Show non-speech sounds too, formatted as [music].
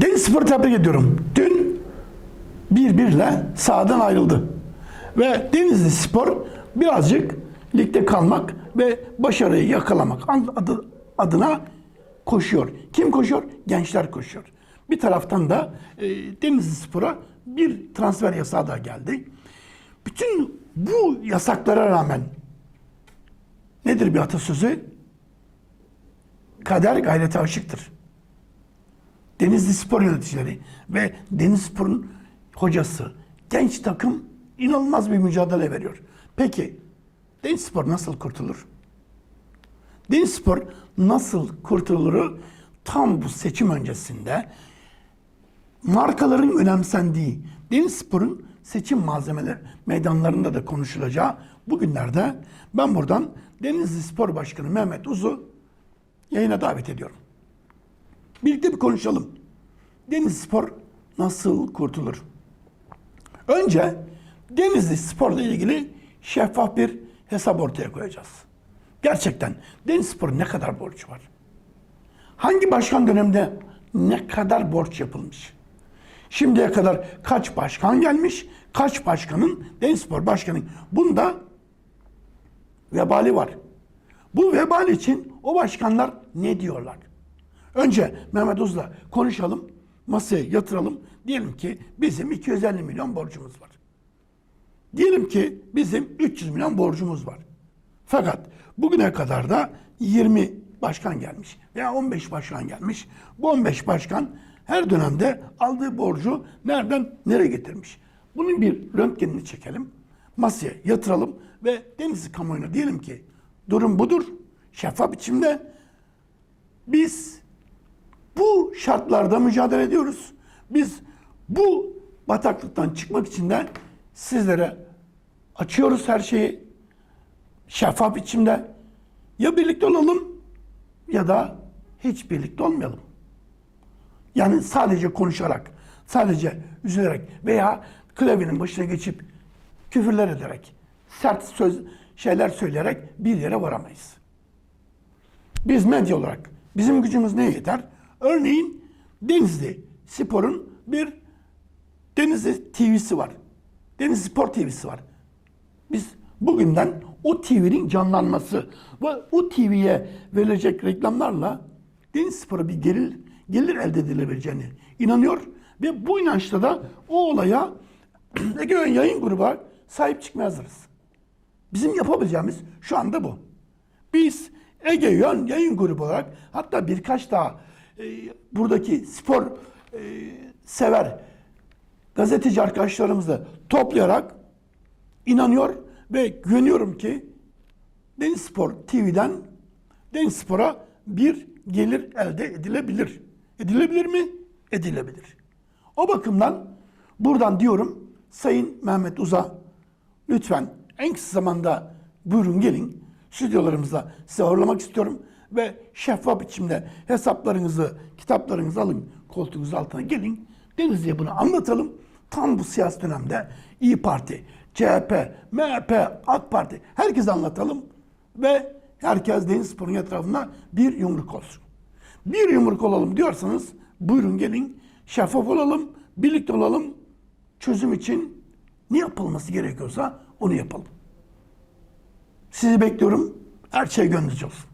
Denizspor'u tebrik ediyorum. Dün 1-1'le sahadan ayrıldı. Ve Denizli Spor birazcık ligde kalmak ve başarıyı yakalamak adı, adına koşuyor. Kim koşuyor? Gençler koşuyor. Bir taraftan da e, Denizli Spor'a bir transfer yasağı da geldi. Bütün bu yasaklara rağmen nedir bir atasözü? Kader gayrete aşıktır. Denizli Spor yöneticileri ve Deniz Spor'un hocası, genç takım inanılmaz bir mücadele veriyor. Peki Deniz Spor nasıl kurtulur? Deniz Spor nasıl kurtuluru tam bu seçim öncesinde markaların önemsendiği Deniz Spor'un seçim malzemeleri meydanlarında da konuşulacağı bugünlerde ben buradan Denizli Spor Başkanı Mehmet Uz'u yayına davet ediyorum. Birlikte bir konuşalım. Denizli Spor nasıl kurtulur? Önce Denizli Spor'la ilgili şeffaf bir hesap ortaya koyacağız. Gerçekten Denizli Spor'un ne kadar borcu var? Hangi başkan döneminde ne kadar borç yapılmış? Şimdiye kadar kaç başkan gelmiş? Kaç başkanın Denizspor başkanı? Bunda vebali var. Bu vebal için o başkanlar ne diyorlar? Önce Mehmet Uz'la konuşalım, masaya yatıralım. Diyelim ki bizim 250 milyon borcumuz var. Diyelim ki bizim 300 milyon borcumuz var. Fakat bugüne kadar da 20 başkan gelmiş veya 15 başkan gelmiş. Bu 15 başkan her dönemde aldığı borcu nereden nereye getirmiş? Bunun bir röntgenini çekelim. Masaya yatıralım ve Denizli kamuoyuna diyelim ki durum budur. Şeffaf biçimde biz şartlarda mücadele ediyoruz. Biz bu bataklıktan çıkmak için de sizlere açıyoruz her şeyi şeffaf biçimde. Ya birlikte olalım ya da hiç birlikte olmayalım. Yani sadece konuşarak, sadece üzülerek veya klavyenin başına geçip küfürler ederek, sert söz şeyler söyleyerek bir yere varamayız. Biz medya olarak bizim gücümüz neye yeter? Örneğin Denizli Spor'un bir Denizli TV'si var. Denizli Spor TV'si var. Biz bugünden o TV'nin canlanması ve o TV'ye verilecek reklamlarla Deniz Spor'a bir gelir, gelir elde edilebileceğini inanıyor ve bu inançla da o olaya [clears throat] Ege Ön Yayın Grubu sahip çıkmaya hazırız. Bizim yapabileceğimiz şu anda bu. Biz Ege Yön Yayın Grubu olarak hatta birkaç daha buradaki spor e, sever gazeteci arkadaşlarımızla toplayarak inanıyor ve güveniyorum ki Deniz Spor TV'den Deniz Spor'a bir gelir elde edilebilir. Edilebilir mi? Edilebilir. O bakımdan buradan diyorum Sayın Mehmet Uz'a lütfen en kısa zamanda buyurun gelin stüdyolarımızda size ağırlamak istiyorum ve şeffaf biçimde hesaplarınızı, kitaplarınızı alın koltuğunuzun altına gelin. Denizli'ye bunu anlatalım. Tam bu siyasi dönemde İyi Parti, CHP, MHP, AK Parti herkese anlatalım ve herkes Deniz Spor'un etrafında bir yumruk olsun. Bir yumruk olalım diyorsanız buyurun gelin şeffaf olalım, birlikte olalım. Çözüm için ne yapılması gerekiyorsa onu yapalım. Sizi bekliyorum. Her şey gönlünüzce olsun.